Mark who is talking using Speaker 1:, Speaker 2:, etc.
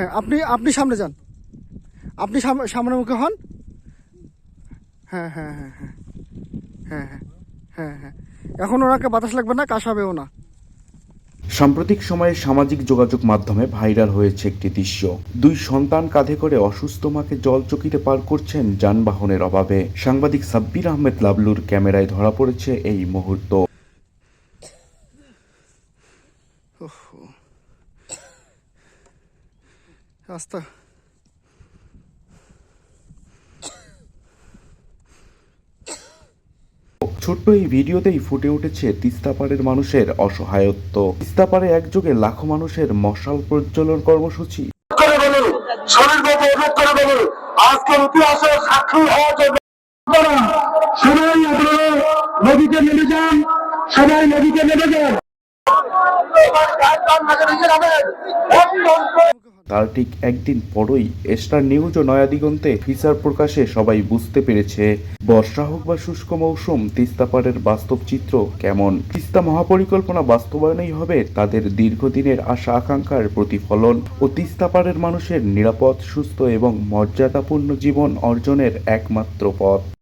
Speaker 1: হ্যাঁ আপনি আপনি সামনে যান। আপনি সাম- সামনে মুখে হন। হ্যাঁ হ্যাঁ হ্যাঁ হ্যাঁ হ্যাঁ হ্যাঁ হ্যাঁ হ্যাঁ। এখন ওনাকে বাতাস লাগবে না কাশাবেও না।
Speaker 2: সাম্প্রতিক সময়ে সামাজিক যোগাযোগ মাধ্যমে ভাইরাল হয়েছে একটি দৃশ্য। দুই সন্তান কাঁধে করে অসুস্থ মাকে জল চকিতে পার করছেন যানবাহনের অভাবে। সাংবাদিক সাব্বির আহমেদ লাবলুর ক্যামেরায় ধরা পড়েছে এই মুহূর্ত।
Speaker 1: রাস্তা
Speaker 2: ছোট্ট এই ভিডিওতেই ফুটে উঠেছে তিস্তাপাড়ের মানুষের অসহায়ত্ব। তিস্তাপাড়ে একযোগে লাখো মানুষের মশাল প্রজ্বলন কর্মসূচি।
Speaker 3: ইতিহাসের সাক্ষী হওয়ার জন্য সবাই আপনারা নদীতে নেমে যান সবাই নদীতে নেমে যান।
Speaker 2: তার ঠিক একদিন পরই স্টার নিউজ ও নয়াদিগন্তে ফিচার প্রকাশে সবাই বুঝতে পেরেছে। বর্ষা হোক বা শুষ্ক মৌসুম তিস্তাপাড়ের বাস্তব চিত্র কেমন? তিস্তা মহাপরিকল্পনা বাস্তবায়নেই হবে তাদের দীর্ঘদিনের আশা আকাঙ্ক্ষার প্রতিফলন ও তিস্তাপাড়ের মানুষের নিরাপদ, সুস্থ এবং মর্যাদাপূর্ণ জীবন অর্জনের একমাত্র পথ।